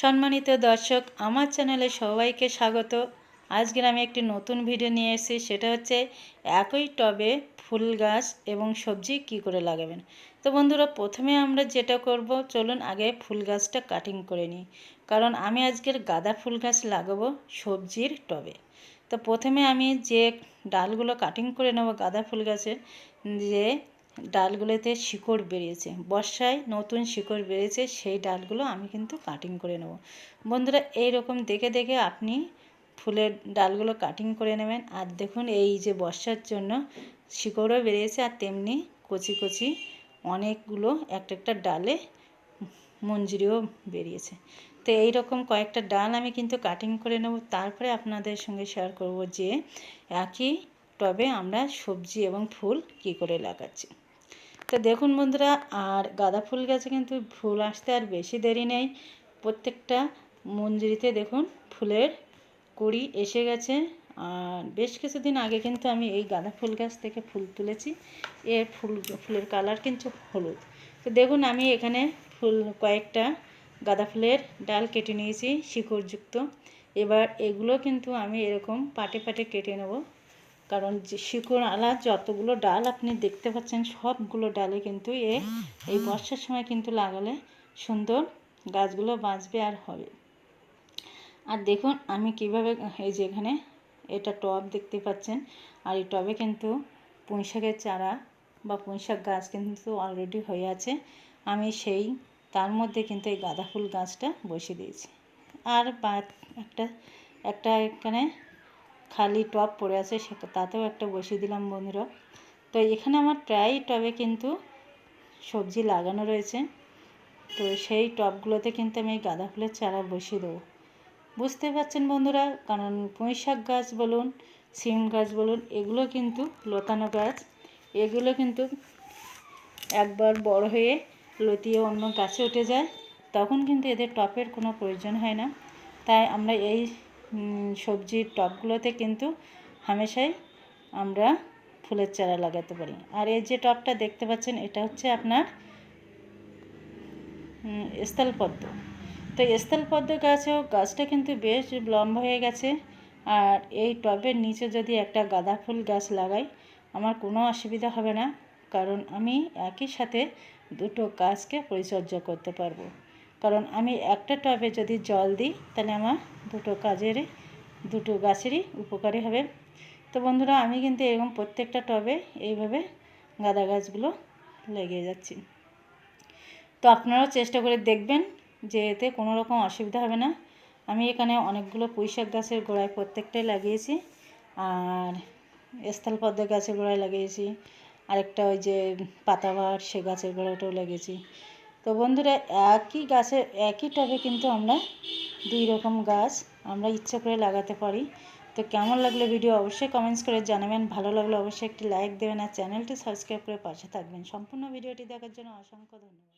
সম্মানিত দর্শক, আমার চ্যানেলে সবাইকে স্বাগত। আজকের আমি একটি নতুন ভিডিও নিয়ে এসেছি, সেটা হচ্ছে একই টবে ফুল গাছ এবং সবজি কি করে লাগাবেন। তো বন্ধুরা, প্রথমে আমরা যেটা করব, চলুন আগে ফুল গাছটা কাটিং করে নিই। কারণ আমি আজকের গাঁদা ফুল গাছ লাগাবো সবজির টবে। তো প্রথমে আমি যে ডালগুলো কাটিং করে নেব গাঁদা ফুল গাছের, যে ডালগুলোতে শিকড় বেরিয়েছে। বর্ষায় নতুন শিকড় বেরিয়েছে, সেই ডালগুলো আমি কিন্তু কাটিং করে নেব। বন্ধুরা এই রকম দেখে দেখে আপনি ফুলের ডালগুলো কাটিং করে নেবেন। আর দেখুন, এই যে বর্ষার জন্য শিকড়ও বেরিয়েছে, আর তেমনি কচি কচি অনেকগুলো একটা একটা ডালে মঞ্জুরিও বেরিয়েছে। তো এই রকম কয়েকটা ডাল আমি কিন্তু কাটিং করে নেব। তারপরে আপনাদের সঙ্গে শেয়ার করব যে একই টবে আমরা সবজি এবং ফুল কি করে লাগাচ্ছি। তো দেখুন বন্ধুরা, আর গাঁদা ফুল গাছে কিন্তু ফুল আসতে আর বেশি দেরি নেই। প্রত্যেকটা মঞ্জুরিতে দেখুন ফুলের কুড়ি এসে গেছে। আর বেশ কিছুদিন আগে কিন্তু আমি এই গাঁদা ফুল গাছ থেকে ফুল তুলেছি। এর ফুল, ফুলের কালার কিন্তু হলুদ। তো দেখুন আমি এখানে ফুল, কয়েকটা গাঁদা ফুলের ডাল কেটে নিয়েছি, শিকড়যুক্ত। এবার এগুলো কিন্তু আমি এরকম পাটে পাটে কেটে নেব। কারণ যে শিকড় আলা যতগুলো ডাল আপনি দেখতে পাচ্ছেন, সবগুলো ডালে কিন্তু এ, এই বর্ষার সময় কিন্তু লাগালে সুন্দর গাছগুলো বাঁচবে আর হবে। আর দেখুন, আমি কীভাবে এই যে এখানে এটা টব দেখতে পাচ্ছেন, আর এই টবে কিন্তু পুঁইশাকের চারা বা পুঁইশাক গাছ কিন্তু অলরেডি হয়ে আছে। আমি সেই, তার মধ্যে কিন্তু এই গাঁদা ফুল গাছটা বসিয়ে দিয়েছি। আর বা একটা একটা এখানে খালি টব পড়ে আছে, সে তাতেও একটা বসিয়ে দিলাম বন্ধুরা। তো এখানে আমার প্রায় টবে কিন্তু সবজি লাগানো রয়েছে। তো সেই টবগুলোতে কিন্তু আমি এই গাঁদা ফুলের চারা বসিয়ে দেবো। বুঝতে পারছেন বন্ধুরা, কারণ পুঁই শাক গাছ বলুন, সিম গাছ বলুন, এগুলো কিন্তু লতানো গাছ। এগুলো কিন্তু একবার বড় হয়ে লতিয়ে অন্য গাছে উঠে যায়, তখন কিন্তু এদের টপের কোনো প্রয়োজন হয় না। তাই আমরা এই সবজির টবগুলোতে কিন্তু হামেশাই আমরা ফুলের চারা লাগাতে পারি। আর এই যে টবটা দেখতে পাচ্ছেন, এটা হচ্ছে আপনার স্থলপদ্ম তো স্থলপদ্ম গাছেও গাছটা কিন্তু বেশ লম্বা হয়ে গেছে। আর এই টবের নিচে যদি একটা গাঁদা ফুল গাছ লাগাই, আমার কোনো অসুবিধা হবে না। কারণ আমি একই সাথে দুটো গাছকে পরিচর্যা করতে পারব। কারণ আমি একটা টবে যদি জল দিই, তাহলে আমার দুটো কাজেরই দুটো গাছেরই উপকারী হবে। তো বন্ধুরা, আমি কিন্তু এরকম প্রত্যেকটা টবে এইভাবে গাঁদা গাছগুলো লেগে যাচ্ছি। তো আপনারাও চেষ্টা করে দেখবেন যে এতে কোনো রকম অসুবিধা হবে না। আমি এখানে অনেকগুলো পুঁইশাক গাছের গোড়ায় প্রত্যেকটাই লাগিয়েছি, আর স্থলপদ্ম গাছের গোড়ায় লাগিয়েছি, আরেকটা ওই যে পাতাবার সে গাছের গোড়াটাও লাগিয়েছি। তো বন্ধুরা, একই গাছে একই টবে কিন্তু আমরা দুই রকম গাছ আমরা ইচ্ছা করে লাগাতে পারি। তো কেমন লাগল ভিডিও অবশ্যই কমেন্টস করে জানাবেন। ভালো লাগলে অবশ্যই একটি লাইক দেবেন আর চ্যানেলটি সাবস্ক্রাইব করে পাশে থাকবেন। সম্পূর্ণ ভিডিওটি দেখার জন্য অসংখ্য ধন্যবাদ।